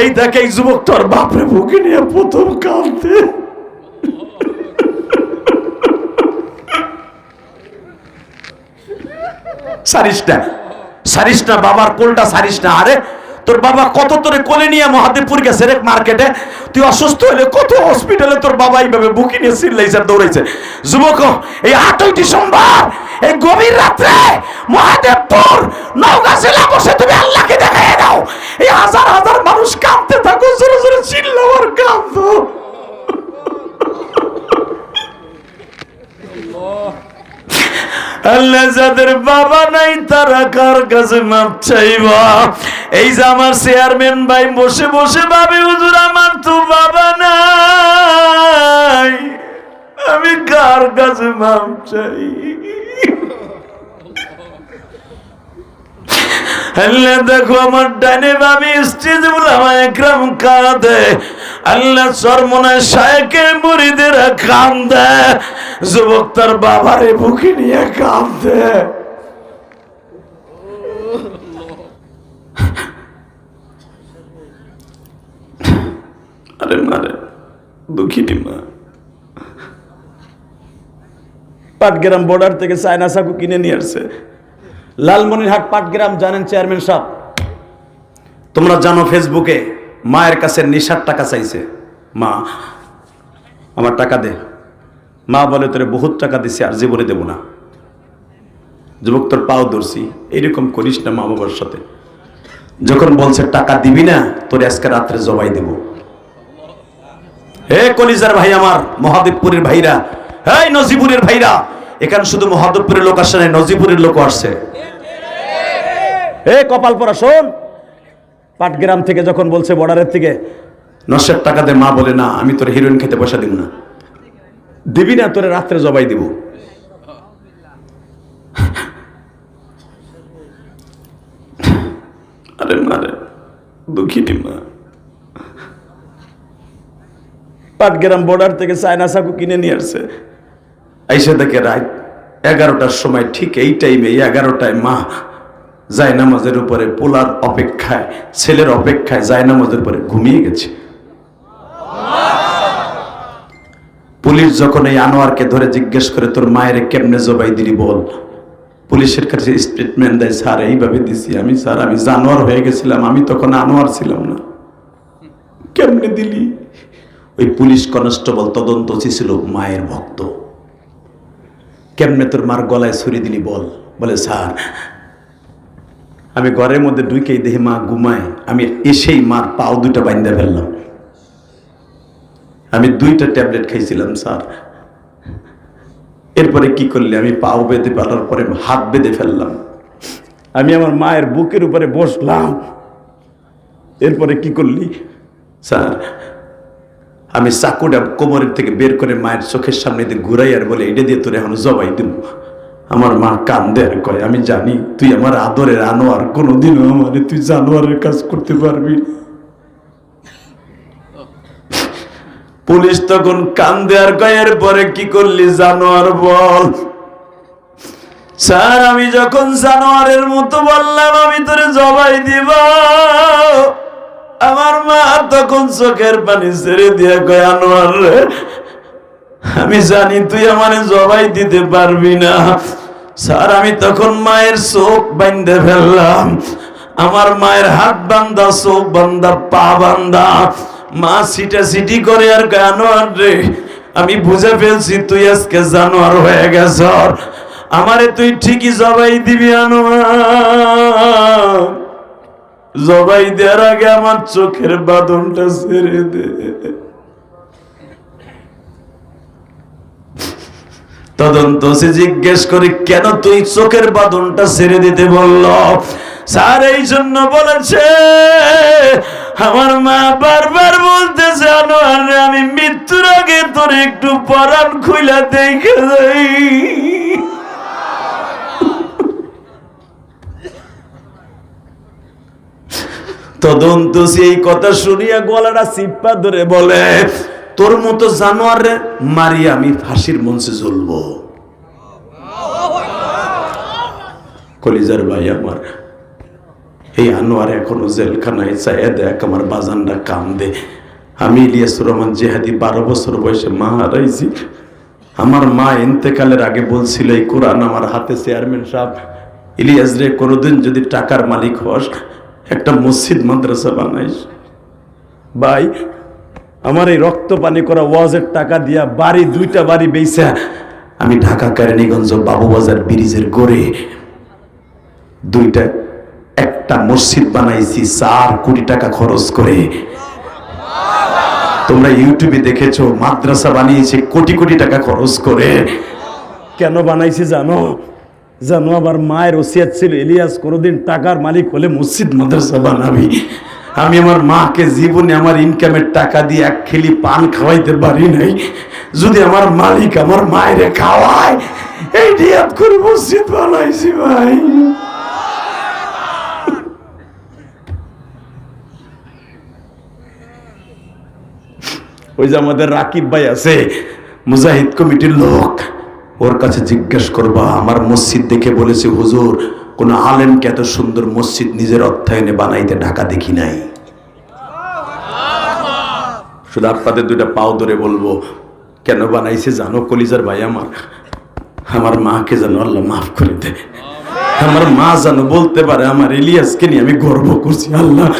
এই দেখে, এই যুবক তোর বাপরে বুকে নিয়ে প্রথম কাঁদতে। সারিস না সারিস না, বাবার কোলটা সারিস না। আরে তোর বাবা কত তোরে কোলে নিয়ে মহাদেবপুর গেছে রে মার্কেটে? তুই অসুস্থ হলে কত হসপিটালে তোর বাবা এইভাবে বুকি নিয়ে চিল্লাইছে আর দৌড়াইছে। যুবক, এই আটই ডিসেম্বর এই গভীর রাত্রে মহাদেবপুর নৌকা জেলা বসে তুমি আল্লাহকে দেখাই দাও। এই হাজার হাজার মানুষ কাঁদতে থাকো, জোরে জোরে চিল্লাও আর কাঁদো। আল্লাহ যাদের বাবা নাই, তারা কার কাছে মাপ চাইবা? এই যে আমার চেয়ারম্যান ভাই, বসে বসে ভাবে, হুজুর, আমার তো বাবা নাই। আমি কার কাছে মাপ চাই? দেখো আমার ডানে বামে স্টেজ বলামা একরাম কাঁদে। আল্লাহ সরমনায় শায়কের মুড়িদেরা কান্দে যুবক তার বাবারে বুকে নিয়ে কান্দে আরে মারে দুঃখিনী মা। পাটগ্রাম বর্ডার থেকে চায়না চাকু কিনে নিয়ে আসছে। লালমনিরহাট পাটগ্রাম জানেন চেয়ারম্যান সাহেব। তোমরা জানো ফেসবুকে মায়ের কাছে নিশার টাকা চাইছে। মা, আমার টাকা দে। মা বলে, তোরে বহুত টাকা দিছি, আর জীবনে দেব না। যুবক, তোর পাও ধরছি। এইরকম করিস না মা বাবার সাথে। যখন বলছে, টাকা দিবি না, তোর আজকে রাত্রে জবাই দেব। হে কলিজার ভাই আমার, মহাদেবপুরের ভাইরা, এই নজিপুরের ভাইরা, এখানে শুধু মহাদেবপুরের লোক আসে নাই নজিপুরের লোক আসছে। এ কপাল পরা শোন, পাটগ্রাম থেকে যখন বলছে বর্ডারের থেকে, নশের টাকা দে, মা বলে, না, আমি তোর হিরোইন খেতে পয়সা দিব না। দিবি না, তোরে রাত্রে জবাই দিব। আরে মারে দুঃখিনী মা। পাটগ্রাম বর্ডার থেকে চায়না চাকু কিনে নিয়ে আসছে। আইসে দেখে রাত এগারোটার সময় ঠিক এই টাইমে এগারোটায় মা জায়নামাজের উপরে পোলার অপেক্ষায়, ছেলের অপেক্ষায় জায়নামাজের উপরে ঘুমিয়ে গেছে। পুলিশ যখন এই আনোয়ারকে ধরে জিজ্ঞেস করে, তোর মায়ের কেমনে জবাই দিলি বল? পুলিশের কাছে স্টেটমেন্ট দেয়, স্যার, এইভাবে দিছি আমি, স্যার, আমি জানোয়ার হয়ে গেছিলাম, আমি তখন আনোয়ার ছিলাম না। কেমনে দিলি? ওই পুলিশ কনস্টেবল তদন্ত ছিল মায়ের ভক্ত। কেমনে তোর মার গলায় ছুরি দিলি বল? বলে, স্যার, আমি ঘরের মধ্যে ঢুকেই দেহে মা ঘুমায়, আমি এসেই মার পাও দুইটা বাইন্দা ফেললাম। আমি দুইটা ট্যাবলেট খাইছিলাম, স্যার। এরপরে কি করলে? আমি পাও বেঁধে ফেলার পরে হাত বেঁধে ফেললাম। আমি আমার মায়ের বুকের উপরে বসলাম। এরপরে কি করলি? স্যার আমি চাকুটা কোমরের থেকে বের করে মায়ের চোখের সামনে দিয়ে ঘুরাই আর বলে, এটা দিয়ে তোর এখন জবাই দিব। আমার মা কান্দে আর কয়, আমি জানি তুই আমার আদরের আনোয়ার, কোনোদিনও আমার তুই জানোয়ারের কাজ করতে পারবি পুলিশ তখন কান্দে আর কয় পরে কি করলি জানোয়ার বল? স্যার, আমি যখন জানোয়ারের মতো বললাম, আমি তোরে জবাই দিব। আমার মা তখন চোখের পানি ছেড়ে দিয়ে কয়, আনোয়ার আমি জানি তুই আমারে জবাই দিতে পারবি না। স্যার, আমি তখন মায়ের চোখ বান্ধে ফেললাম। আমার মায়ের হাত বান্ধা চোখ বান্ধা পা বান্ধা মা সিটা সিটি করে আর কয়, আনোয়ার রে, আমি বুঝে ফেলছি তুই আজকে জানোয়ার হয়ে গেছ। আমারে তুই ঠিকই জবাই দিবি, আনোয়ার। জবাই দেওয়ার আগে আমার চোখের বাদনটা ছেড়ে দে। তদন্ত সে জিজ্ঞেস করে, কেন তুই চোখের বাদনটা ছেড়ে দিতে বলল? স্যার এই জন্য বলেছে, আমার মা বারবার বলতেছে আনোয়ার আমি মৃত্যুর আগে তোর একটু পরাণ খুইলা দেখে যাই। তদন্ত সেই কথা শুনিয়া গলাটা চিপ্পা ধরে বলে, তোর মতো জানোয়ার মারি আমি ফাঁসির মঞ্চে জ্বলব। কলিজার ভাই আমার, এই আনোয়ার এখনও জেলখানায় চাইয়া দেখ আমার বাজানরা কাম দে আমি ইলিয়াসুর রহমান জেহাদি বারো বছর বয়সে মা হারাইছি। আমার মা ইন্তেকালের আগে বলছিল, এই কোরআন আমার হাতে চেয়ারম্যান সাহেব। ইলিয়াস রে, কোনোদিন যদি টাকার মালিক হস একটা মসজিদ, মাদ্রাসা বানাইস। ভাই, আমার এই রক্ত পানি করা ওয়াজের টাকা দিয়া বাড়ি, দুইটা বাড়ি বেইসা, আমি ঢাকা কেরানীগঞ্জ বাবুবাজার ব্রিজের গড়ে দুইটা, একটা মসজিদ বানাইছি, চার কোটি টাকা খরচ করে। তোমরা ইউটিউবে দেখেছ, মাদ্রাসা বানিয়েছে কোটি কোটি টাকা খরচ করে। কেন বানাইছি জানো? জানো আবার মায়ের ওসিয়াত ছিল, ইলিয়াস কোনোদিন টাকার মালিক হলে মসজিদ, মাদ্রাসা বানাবি। আমি আমার মাকে জীবনে আমার ইনকামের টাকা দিয়ে এক খেলি পান খাওয়াইতে পারি নাই। যদি আমার মালিক আমার মায়েরে খাওয়ায়, এই নিয়াত করে মসজিদ বানাইছি ভাই। ওই যে আমাদের রাকিব ভাই আছে, মুজাহিদ কমিটির লোক। ওর কাছে জিজ্ঞেস করবা, আমার মসজিদ দেখে বলেছে, হুজুর, কোন আলেমকে এত সুন্দর মসজিদ নিজের অর্থায়নে বানাইতে ঢাকা দেখি নাই। শুধু আপনাদের দুইটা পাও ধরে বলব, কেন বানাইছে জানো কলিজার ভাই আমার? আমার মাকে যেন আল্লাহ মাফ করে দে আমার মা যেন বলতে পারে, আমার ইলিয়াসকে নিয়ে আমি গর্ব করছি, আল্লাহ।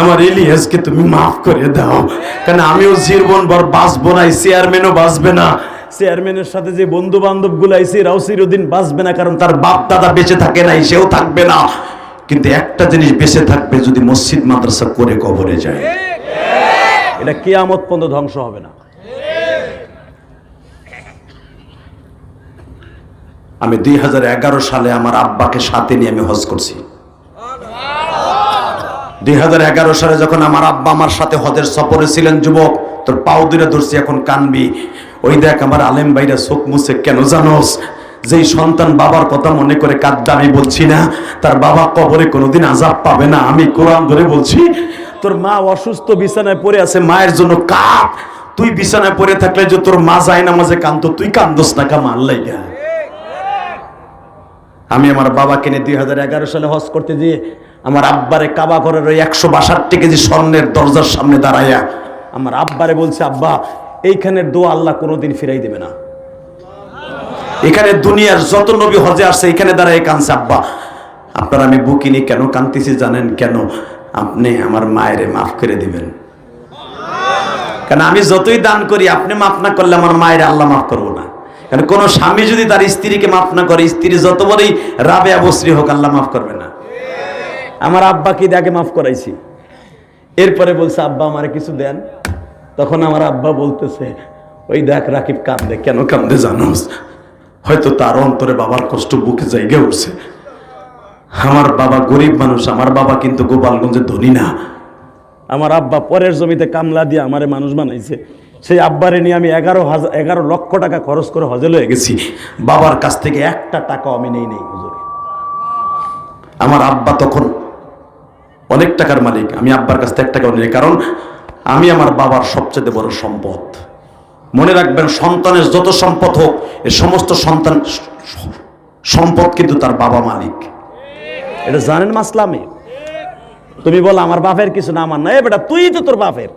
আমার ইলিয়াসকে তুমি মাফ করে দাও। কারণ আমিও জীবন ভর বাঁচবো না চেয়ারম্যানও বাঁচবে না। চেয়ারম্যানের সাথে যে বন্ধু বান্ধবগুলো আইসি এরাও চিরদিন বাঁচবে না, কারণ তার বাপ দাদা বেঁচে থাকে নাই, সেও থাকবে না। কিন্তু একটা জিনিস বেঁচে থাকবে যদি মসজিদ মাদ্রাসা করে কবরে যায়। এটা কেয়ামত পর্যন্ত ধ্বংস হবে না। আমি দুই হাজার এগারো সালে আমার আব্বাকে সাথে নিয়ে আমি হজ করছি। দুই হাজার এগারো সালে যখন আমার আব্বা আমার সাথে হজের সফরে ছিলেন, যুবক, তোর পাও দূরে ধরছি, এখন কানবি। ওই দেখ আমার আলেম ভাইরা চোখ মুছে কেন জানোস? যেই সন্তান বাবার কথা মনে করে কাঁদতে আমি বলছি না। তার বাবা কবরে কোনোদিন আজাব পাবে না। আমি কোরআন ধরে বলছি, তোর মা অসুস্থ, বিছানায় পড়ে আছে, মায়ের জন্য কাঁদ। তুই বিছানায় পড়ে থাকলে যে তোর মা যায় না মাঝে কান্ত তুই কান্দোস না কা মার লাইগা আমি আমার বাবাকে নিয়ে দুই হাজার এগারো সালে হজ করতে দিয়ে আমার আব্বারে কাবা ঘরের ওই একশো বাষট্টি কেজি স্বর্ণের দরজার সামনে দাঁড়াইয়া আমার আব্বারে বলছে, আব্বা এইখানের দোয়া আল্লাহ কোনোদিন ফিরাই দেবে না। এখানে দুনিয়ার যত নবী হজে আসছে, এখানে দাঁড়ায় কানছে আব্বা, আপনার আমি বুকিনি কেন কানতেছি জানেন কেন? আপনি আমার মায়েরে মাফ করে দিবেন। কারণ আমি যতই দান করি, আপনি মাফ না করলে আমার মায়ের আল্লাহ মাফ করব না। কারণ কোন স্বামী যদি তার স্ত্রীকে মাফ না করে, স্ত্রী যত বড়ই রাবে অবশ্রী হোক, আল্লাহ মাফ করবে না। আমার আব্বাকে আগে মাফ করাইছি? এরপরে বলছে, আব্বা, আমার কিছু দেন। তখন আমার আব্বা বলতেছে, ওই দেখ রাকিব কান্দে, কেন কান্দে জানোস? হয়তো তার অন্তরে বাবার কষ্ট বুকে জায়গা উঠছে। আমার বাবা গরিব মানুষ, আমার বাবা কিন্তু গোপালগঞ্জে ধনী না। আমার আব্বা পরের জমিতে কামলা দিয়ে আমারে মানুষ বানাইছে। সেই আব্বারে নিয়ে আমি এগারো হাজার এগারো লক্ষ টাকা খরচ করে হজে লয়ে গেছি। বাবার কাছ থেকে একটা টাকাও আমি নেই নেই হুজুর। আমার আব্বা তখন অনেক টাকার মালিক, আমি আব্বার কাছ থেকে এক নেই। কারণ আমি আমার বাবার সবচেয়ে বড় সম্পদ। মনে রাখবেন সন্তানের যত সম্পদ হোক এ সমস্ত সন্তান সম্পদ কিন্তু তার বাবা মালিক। এটা জানেন মাসলামে? তুমি বলো আমার বাপের কিছু না আমার না। এ বেটা তুই তো তোর বাপের।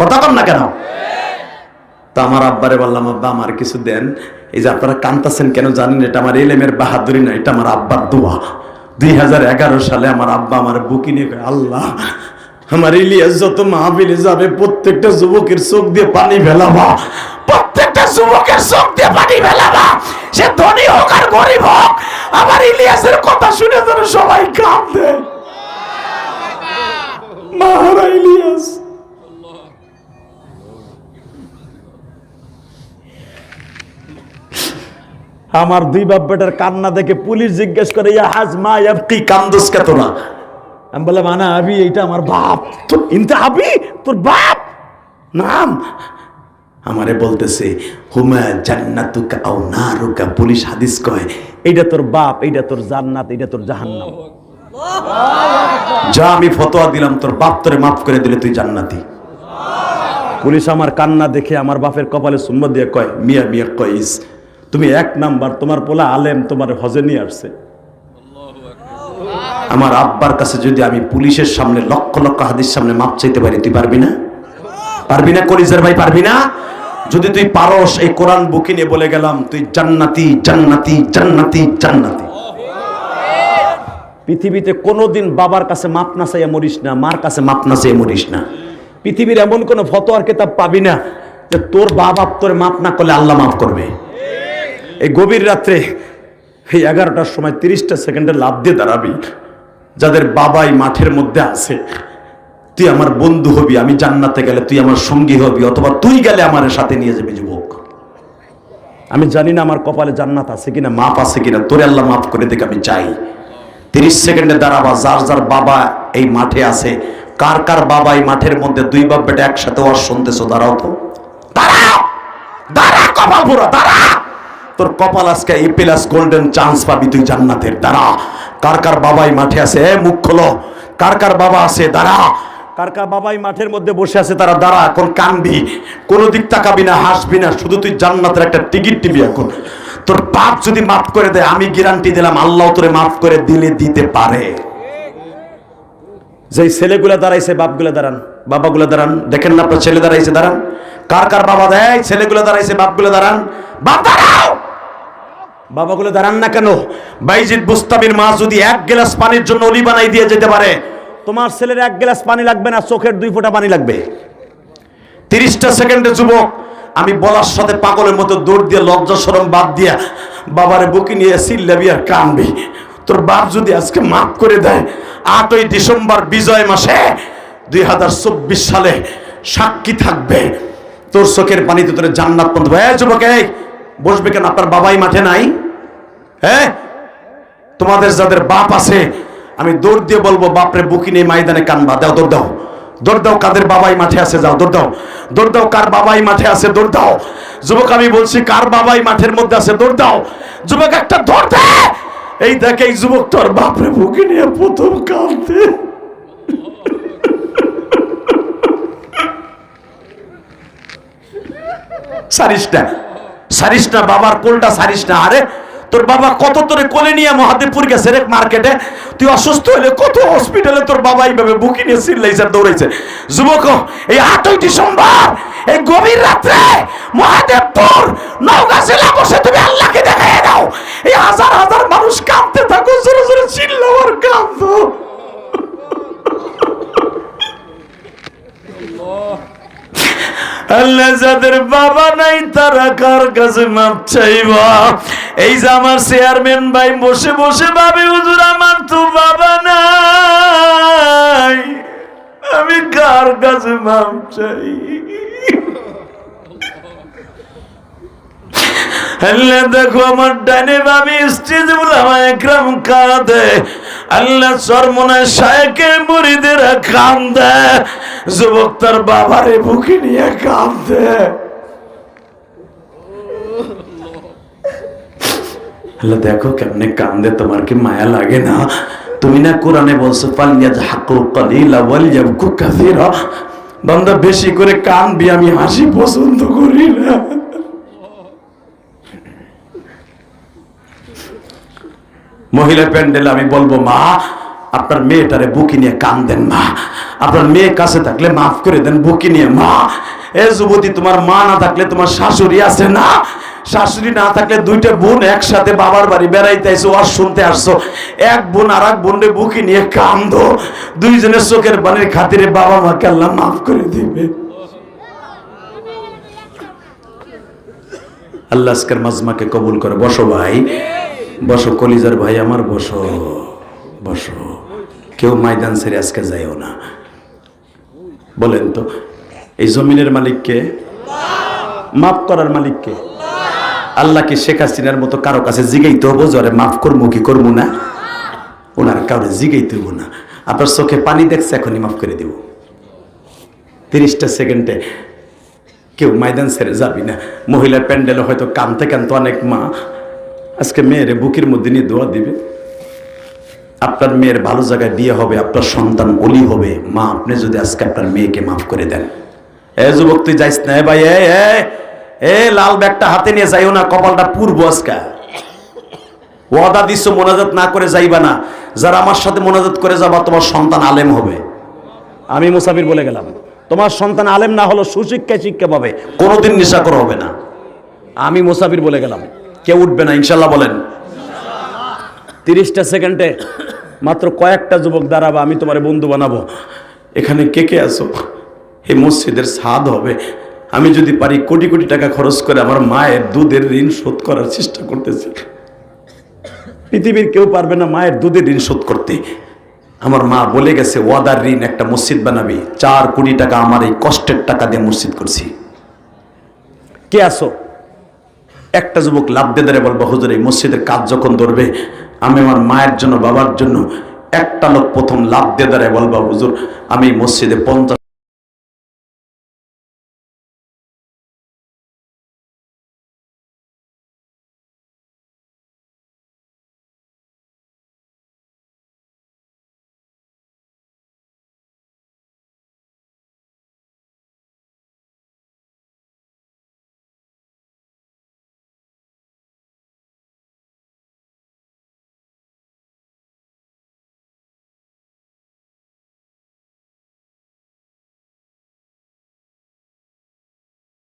কথা কম না কেন? তা আমার আব্বারে বললাম আব্বা আমার কিছু দেন। এই যে আপনারা কান্তাছেন কেন জানেন এটা আমার এলেমের বাহাদুরি না এটা আমার আব্বার দোয়া। দুই হাজার এগারো সালে আমার আব্বা আমার বুকি নিয়ে আল্লাহ আমার ইলিয়াস যত মাহবিলে যাবে প্রত্যেকটা যুবকের চোখ দিয়ে পানি ফেলাবা প্রত্যেকটা যুবকের চোখ দিয়ে পানি ফেলাবা সে ধনী হোক আর গরিব হোক আমার ইলিয়াসের কথা শুনে যেন সবাই কাঁদে মাহারা ইলিয়াস আমার দুই বাপ বেটার কান্না দেখে পুলিশ জিজ্ঞেস করে, ইয়া হাজ মা কি কান্দোস কে তোরা? আমি বললাম, আনা আবি, এইটা আমার বাপ। তোর ইনতে আবি? তোর বাপ? নাম। আমারে বলতেছে, হুমা জান্নাতুকা আও নারুকা? পুলিশ হাদিস কয়, এইটা তোর বাপ, এইটা তোর জান্নাত, এইটা তোর জাহান্নাম। যা আমি ফতোয়া দিলাম, তোর বাপ তোরে মাফ করে দিলে তুই জান্নাতি। পুলিশ আমার কান্না দেখে আমার বাপের কপালে সুম্মা দিয়ে কয়, মিয়া মিয়া কইস, তুমি এক নাম্বার, তোমার পোলা আলেম, তোমার হজে নিয়ে আসছে। আমার আব্বার কাছে যদি আমি পুলিশের সামনে লক্ষ লক্ষ হাদিস সামনে মাপ চাইতে পারি, তুই পারবি না? পারবি না, কলিজার ভাই, পারবি না? যদি তুই পারস, এই কোরআন বুকি নিয়ে বলে গেলাম, তুই জান্নাতি জান্নাতি জান্নাতি জান্নাতি। পৃথিবীতে কোনোদিন বাবার কাছে মাপ না চাইয়া মরিস না, মার কাছে মাপ না চাইয়া মরিস না। পৃথিবীর এমন কোনো ফতোয়ার কেতাব পাবি না যে তোর বাবা তোর মাপ না করলে আল্লাহ মাফ করবে। এই গভীর রাত্রে এই এগারোটার সময় তিরিশটা সেকেন্ডে লাভ দিয়ে দাঁড়াবি। যাদের বাবাই মাঠের মধ্যে আছে, তুই আমার বন্ধু হবি, আমি জান্নাতে গেলে তুই আমার সঙ্গী হবি, অথবা তুই গেলে আমার সাথে নিয়ে যাবি, যুবক। আমি জানি না আমার কপালে জান্নাত আছে কিনা, মাপ আছে কিনা, তোরে আল্লাহ মাফ করে দেখ, আমি চাই। তিরিশ সেকেন্ডে দাঁড়াবা যার যার বাবা এই মাঠে আছে, কার কার বাবা এই মাঠের মধ্যে দুই বাপ বেটা একসাথে ওয়াজ শুনতেছো, দাঁড়াও তো। দাঁড়া! কপাল পুরো, দাঁড়া! তোর কপাল আজকে এ গোল্ডেন চান্স পাবি, তুই জান্নাতের, দাঁড়া। কার কার বাবাই মাঠে আছে? এ, মুখ খোলো। কার কার বাবা আছে? দাঁড়া। কার কার বাবাই মাঠের মধ্যে বসে আছে? তারা দাঁড়া। এখন কানবি। কোনো দিক তাকাবি না, হাসবি না। শুধু তুই জান্নাতের একটা টিকিট টিবি এখন। তোর পাপ যদি মাফ করে দেয়, আমি গ্যারান্টি দিলাম, আল্লাহ তোরে মাফ করে দিলে দিতে পারে। যেই ছেলেগুলা দাঁড়াইছে, বাপগুলা দাঁড়ান। বাবাগুলা দাঁড়ান। দেখেন না আপনার ছেলে দাঁড়াইছে, দাঁড়ান। কার কার বাবা দেয়? ছেলেগুলা দাঁড়াইছে, বাপগুলা দাঁড়ান। বাপ দাঁড়াও! বাবাগুলো দাঁড়ান না কেন? বাইজিদ বুস্তাবির মা যদি এক গ্লাস পানির জন্য অলি বানাই দিয়ে যেতে পারে, তোমার ছেলের এক গ্লাস পানি লাগবে না, চোখের দুই ফোঁটা পানি লাগবে। তিরিশটা সেকেন্ডে যুবক, আমি বলার সাথে পাগলের মতো দৌড় দিয়ে লজ্জা সরম বাদ দিয়া বাবারে বুকি নিয়ে সিল্লাবি আর কানবি। তোর বাপ যদি আজকে মাফ করে দেয়, আটই ডিসেম্বর বিজয় মাসে দুই হাজার চব্বিশ সালে সাক্ষী থাকবে। তোর চোখের পানিতে তোর জান্নাত হ্যাঁ যুবক, এই। বসবে কেন? আপনার বাবাই মাঠে নাই? হ্যাঁ? তোমাদের যাদের বাপ আছে, আমি দৌড় দিয়ে বলব, বাপরে বুকি নিয়ে ময়দানে কানবা। দাও, দৌড় দাও। দৌড় দাও, কাদের বাবাই মাঠে আছে, যাও, দৌড় দাও। দৌড় দাও, কার বাবাই মাঠে আছে, দৌড় দাও। যুবক, আমি বলছি, কার বাবাই মাঠের মধ্যে আছে, দৌড় দাও। যুবক, একটা দে। এই দেখে, এই যুবক তোর বাপরে বুকি নিয়ে প্রথম কাঁদতে। সারিস সারিস না, বাবার কোলটা সারিস না। আরে, তোর বাবা কত তোরে কোলে নিয়ে মহাদেবপুর গেছে রে মার্কেটে? তুই অসুস্থ হলে কত হসপিটালে তোর বাবা এইভাবে বুকি নিয়ে চিল্লাইছে আর দৌড়াইছে। যুবক, এই আটই ডিসেম্বর এই গভীর রাত্রে মহাদেবপুর নৌকা জেলা বসে তুমি আল্লাহকে দেখাই দাও। এই হাজার হাজার মানুষ কাঁদতে থাকো, জোরে জোরে চিল্লাও আর কাঁদো। আল্লাহ বাবা নাই, তারা কার কাছে মাপ চাইবা? এই যে আমার চেয়ারম্যান ভাই বসে বসে ভাবে, হুজুর, আমার তো বাবা নাই। আমি কার কাছে মাপ চাই? আল্লাহ দেখো, আমার ডানে ভাবি স্টেজ বলামা একরাম কাঁদে। আল্লাহ সরমনায় শায়কের মুড়িদেরা কান্দে। যুবক তার বাবারে বুকে নিয়ে আল্লাহ, দেখো কেমনে কান্দে তোমার কি মায়া লাগে না? তুমি না কোরআনে বলছো বান্দা, বেশি করে কানবি আমি হাসি পছন্দ করি না। মহিলা প্যান্ডেল, আমি বলব, মা আপনার মেয়েটারে বুকি নিয়ে কান দেন মা। আপনার মেয়ে কাছে থাকলে মাফ করে দেন, বুকি নিয়ে মা। এ যুবতী, তোমার মা না থাকলে তোমার শাশুড়ি আছে না? শাশুড়ি না থাকলে দুইটা বোন একসাথে বাবার বাড়ি বেড়াইতে আইসো আর শুনতে আসছো। এক বোন আর এক বোনরে বুকি নিয়ে কান্দো। দুইজনের চোখের বানের খাতিরে বাবা মাকে আল্লাহ মাফ করে দিবে। আল্লাহ আজকের মাজমাকে কবুল করে। বসো ভাই, বসো, কলিজার ভাই আমার বসো বসো। কেউ ময়দান ছেড়ে আজকে যায়ও না। বলেন তো, এই জমিনের মালিককে মাফ করার মালিককে আল্লাহ কি শেখ হাসিনার মতো কারও কাছে জিগাইতে হব জরে মাফ করব কি করব না? ওনার কাউরে জিগাইতে হব না। আপনার চোখে পানি দেখছে, এখনই মাফ করে দিব। তিরিশটা সেকেন্ডে কেউ ময়দান ছেড়ে যাবি না। মহিলার প্যান্ডেলে হয়তো কানতে কানতে অনেক মা। আজকে মেয়ের বুকের মধ্যে নিয়ে দোয়া দিবে। আপনার মেয়ের ভালো জায়গায় বিয়ে হবে, আপনার সন্তান অলি হবে। মা, আপনি যদি আজকে আপনার মেয়েকে মাফ করে দেন। এ যুবক, তুই যাইস না? ভাই, এ এ লাল ব্যাগটা হাতে নিয়ে যাইও না, কপালটা পূর্ব আজকা। ওয়াদা দিচ্ছ মোনাজাত না করে যাইবা না। যারা আমার সাথে মোনাজাত করে যাবা, তোমার সন্তান আলেম হবে। আমি মুসাফির বলে গেলাম, তোমার সন্তান আলেম না হলো সুশিক্ষায় শিক্ষা পাবে, কোনোদিন নেশাকর হবে না। আমি মুসাফির বলে গেলাম, কেউ উঠবে না, ইনশাল্লাহ বলেন। তিরিশটা সেকেন্ডে মাত্র কয়েকটা যুবক দাঁড়াবো, আমি তোমার বন্ধু বানাবো। এখানে কে কে আসো এই মসজিদের স্বাদ হবে। আমি যদি পারি কোটি কোটি টাকা খরচ করে আমার মায়ের দুধের ঋণ শোধ করার চেষ্টা করতেছি। পৃথিবীর কেউ পারবে না মায়ের দুধের ঋণ শোধ করতে। আমার মা বলে গেছে, ওয়াদার ঋণ একটা মসজিদ বানাবি। চার কোটি টাকা আমার এই কষ্টের টাকা দিয়ে মসজিদ করছি। কে আসো একটা যুবক লাভ দিয়ে বলব, হুজুর, এই মসজিদের কাজ যখন ধরবে আমি আমার মায়ের জন্য, বাবার জন্য একটা লোক প্রথম লাভ দিয়ে দাঁড়ায় বলবা, হুজুর, আমি মসজিদে পঞ্চাশ